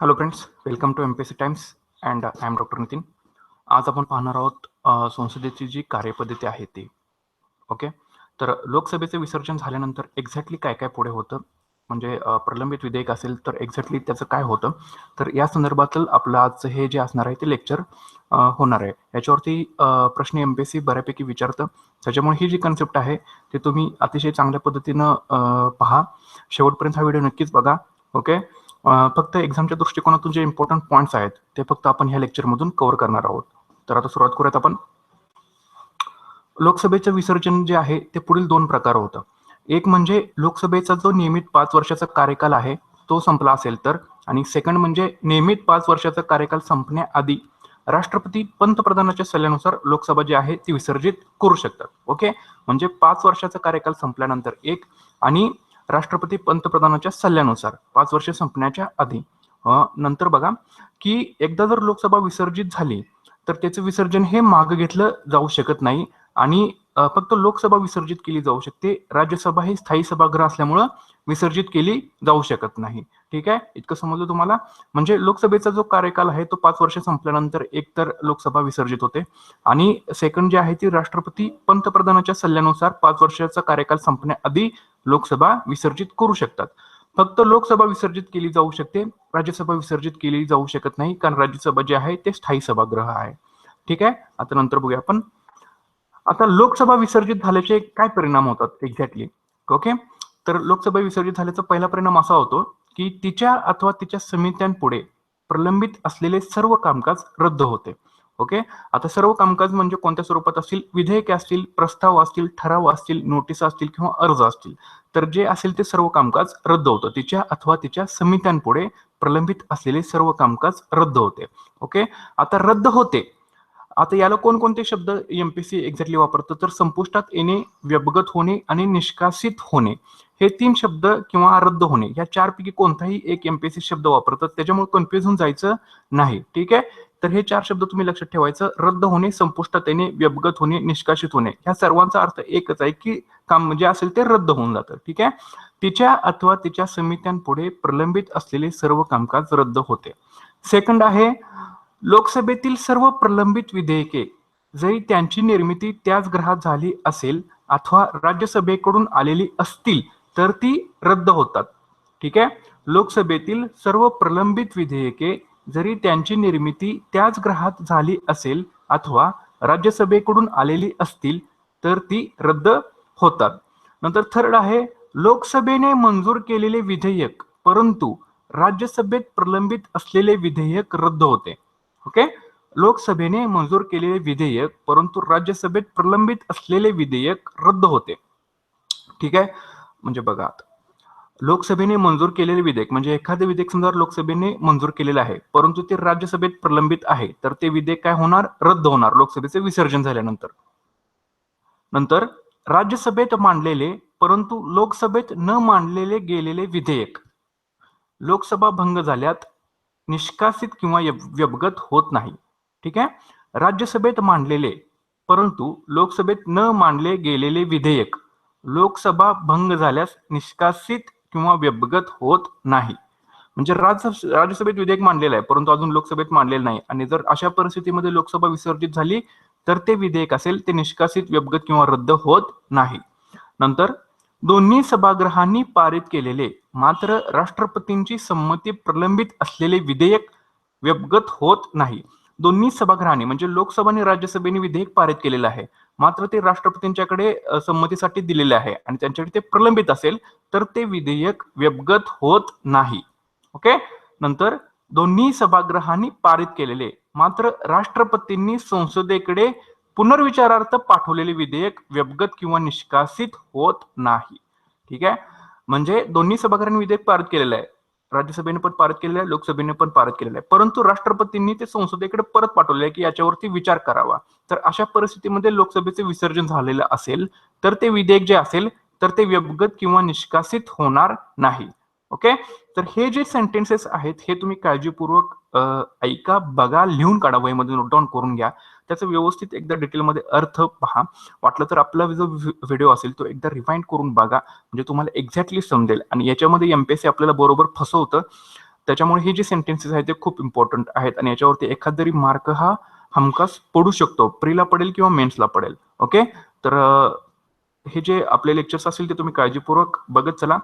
Hello friends welcome to M P S C Times and I am doctor Nitin आज आपण पाहणार आहोत संसदेची जी कार्यपद्धती आहे ती. ओके तर लोकसभेचं विसर्जन झाल्यानंतर एक्झॅक्टली काय काय पुढे होतं? म्हणजे प्रलंबित विधेयक असेल तर एक्झॅक्टली त्याचं काय होतं? तर या संदर्भातलं आपलं आजचं हे जे असणार आहे ते लेक्चर होणार आहे. याच्यावरती प्रश्न एम पी एस सी बऱ्यापैकी विचारतं. त्याच्यामुळे ही जी कन्सेप्ट आहे ते तुम्ही अतिशय चांगल्या पद्धतीनं पहा. शेवटपर्यंत हा व्हिडिओ नक्कीच बघा. ओके फक्त एक्झामच्या दृष्टिकोनातून जे इम्पॉर्टंट पॉईंट्स आहेत ते फक्त आपण ह्या लेक्चरमधून कव्हर करणार आहोत. तर आता सुरुवात करूयात आपण. लोकसभेचं विसर्जन जे आहे ते पुढील दोन प्रकार होतं. एक म्हणजे लोकसभेचा जो नियमित पाच वर्षाचा कार्यकाल आहे तो संपला असेल तर आणि सेकंड म्हणजे नियमित पाच वर्षाचा कार्यकाल संपण्याआधी राष्ट्रपती पंतप्रधानाच्या सल्ल्यानुसार लोकसभा जी आहे ती विसर्जित करू शकतात. ओके? म्हणजे पाच वर्षाचा कार्यकाल संपल्यानंतर एक आणि राष्ट्रपती पंतप्रधानाच्या सल्ल्यानुसार पाच वर्ष संपण्याच्या आधी. नंतर बघा की एकदा जर लोकसभा विसर्जित झाली तर त्याचं विसर्जन हे मागं घेतलं जाऊ शकत नाही आणि फक्त लोकसभा विसर्जित केली जाऊ शकते. राज्यसभा हे स्थायी सभागृह असल्यामुळं विसर्जित केली जाऊ शकत नाही. ठीक आहे? इतकं समजलं तुम्हाला? म्हणजे लोकसभेचा जो कार्यकाल आहे तो पाच वर्ष संपल्यानंतर एकतर लोकसभा विसर्जित होते आणि सेकंड जे आहे ती राष्ट्रपती पंतप्रधानाच्या सल्ल्यानुसार पाच वर्षाचा कार्यकाल संपण्याआधी लोकसभा विसर्जित करू शकतात. फक्त लोकसभा विसर्जित केली जाऊ शकते राज्यसभा विसर्जित केली जाऊ शकत नाही कारण राज्यसभा जे आहे ते स्थायी सभागृह आहे. ठीक आहे? आता नंतर बघूया आपण. आता लोकसभा विसर्जित झाल्याचे काय परिणाम होतात? एक्झॅक्टली ओके तर लोकसभा विसर्जित झाल्याचा पहिला परिणाम असा होतो की तिच्या अथवा तिच्या समित्यांपुढे प्रलंबित असलेले सर्व कामकाज रद्द होते. ओके? आता सर्व कामकाज म्हणजे कोणत्या स्वरूपात असतील? विधेयके असतील प्रस्ताव असतील ठराव असतील नोटीस असतील किंवा अर्ज असतील. तर जे असेल ते सर्व कामकाज रद्द होतं. तिच्या अथवा तिच्या समित्यांपुढे प्रलंबित असलेले सर्व कामकाज रद्द होते. ओके? आता रद्द होते. आता याला कोणकोणते शब्द एमपीसी एक्झॅक्टली वापरतं? तर संपुष्टात येणे व्यपगत होणे आणि निष्कासित होणे. हे तीन शब्द किंवा रद्द होणे या चारपैकी कोणताही एक एमपीएससी शब्द वापरतात त्याच्यामुळे कन्फ्युज होऊन जायचं नाही. ठीक आहे? तर हे चार शब्द तुम्ही लक्षात ठेवायचं. रद्द होणे संपुष्टात येणे व्यपगत होणे निष्कासित होणे ह्या सर्वांचा अर्थ एकच आहे की काम जे असेल ते रद्द होऊन जातं. ठीक आहे? तिच्या अथवा तिच्या समित्यांपुढे प्रलंबित असलेले सर्व कामकाज रद्द होते. सेकंड आहे लोकसभेतील सर्व प्रलंबित विधेयके जरी त्यांची निर्मिती त्याच ग्रहात झाली असेल अथवा राज्यसभेकडून आलेली असतील तर ती रद्द होतात. ठीक आहे? लोकसभेतील सर्व प्रलंबित विधेयके जरी त्यांची निर्मिती त्याच ग्रहात झाली असेल अथवा राज्यसभेकडून आलेली असतील तर ती रद्द होतात. नंतर थर्ड आहे लोकसभेने मंजूर केलेले विधेयक परंतु राज्यसभेत प्रलंबित असलेले विधेयक रद्द होते. ओके? लोकसभेने मंजूर केलेले विधेयक परंतु राज्यसभेत प्रलंबित असलेले विधेयक रद्द होते. ठीक आहे? म्हणजे बघा आता. लोकसभेने मंजूर केलेले विधेयक म्हणजे एखादे विधेयक समजा लोकसभेने मंजूर केलेलं आहे परंतु ते राज्यसभेत प्रलंबित आहे तर ते विधेयक काय होणार? रद्द होणार लोकसभेचे विसर्जन झाल्यानंतर. नंतर राज्यसभेत मांडलेले परंतु लोकसभेत न मांडलेले गेलेले विधेयक लोकसभा भंग झाल्यात निष्कासित किंवा व्यवगत व्यपगत होत नाही. ठीक आहे? राज्यसभेत मांडलेले परंतु लोकसभेत न मांडले गेलेले विधेयक लोकसभा भंग झाल्यास निष्कासित किंवा व्यपगत होत नाही. म्हणजे राज्य राज्यसभेत विधेयक मांडलेलं आहे परंतु अजून लोकसभेत मांडलेलं नाही. आणि जर अशा परिस्थितीमध्ये लोकसभा विसर्जित झाली तर ते विधेयक असेल ते निष्कासित व्यपगत किंवा रद्द होत नाही. नंतर दोन्ही सभागृहांनी पारित केलेले मात्र राष्ट्रपतींची संमती प्रलंबित असलेले विधेयक व्यपगत होत नाही. दोन्ही सभागृहांनी म्हणजे लोकसभा आणि राज्यसभेने विधेयक पारित केलेलं आहे. मात्र ते राष्ट्रपतींच्याकडे संमतीसाठी दिलेले आहे आणि त्यांच्याकडे ते प्रलंबित असेल तर ते विधेयक व्यपगत होत नाही. ओके? नंतर दोन्ही सभागृहांनी पारित केलेले मात्र राष्ट्रपतींनी संसदेकडे पुनर्विचारार्थ पाठवलेले विधेयक व्यपगत किंवा निष्कासित होत नाही. ठीक आहे? म्हणजे दोन्ही सभागृहांनी विधेयक पारित केलेलं आहे. राज्यसभेने पण पारित केलेलं आहे लोकसभेने पण पारित केलेलं आहे. परंतु राष्ट्रपतींनी ते संसदेकडे परत पाठवले आहे की याच्यावरती विचार करावा. तर अशा परिस्थितीमध्ये लोकसभेचे विसर्जन झालेलं असेल तर ते विधेयक जे असेल तर ते व्यवगत किंवा निष्कासित होणार नाही. ओके तर हे जे सेंटेन्सेस आहेत हे तुम्ही काळजीपूर्वक ऐका बघा लिहून काढा वहीमध्ये नोट डाऊन करून घ्या. त्याचा व्यवस्थित एकदा डिटेलमध्ये अर्थ पहा. वाटलं तर आपला जो व्हिडिओ असेल तो एकदा रिवाइंड करून बघा. म्हणजे तुम्हाला एक्झॅक्टली समजेल. आणि याच्यामध्ये एमपीएससी आपल्याला बरोबर फसवतं. त्याच्यामुळे हे जे सेंटेन्सेस आहेत ते खूप इम्पॉर्टंट आहेत. आणि याच्यावरती एखादरी मार्क हा हमखास पडू शकतो. प्रीला पडेल किंवा मेन्सला पडेल. ओके तर हे जे आपले लेक्चर्स असतील ते तुम्ही काळजीपूर्वक बघत चला.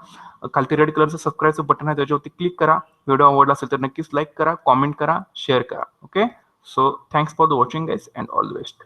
खालती रेड कलरचं सबस्क्राईबचं बटन आहे त्याच्यावरती क्लिक करा. व्हिडिओ आवडला असेल तर नक्कीच लाईक करा कॉमेंट करा शेअर करा. Okay so thanks for the watching guys and all the best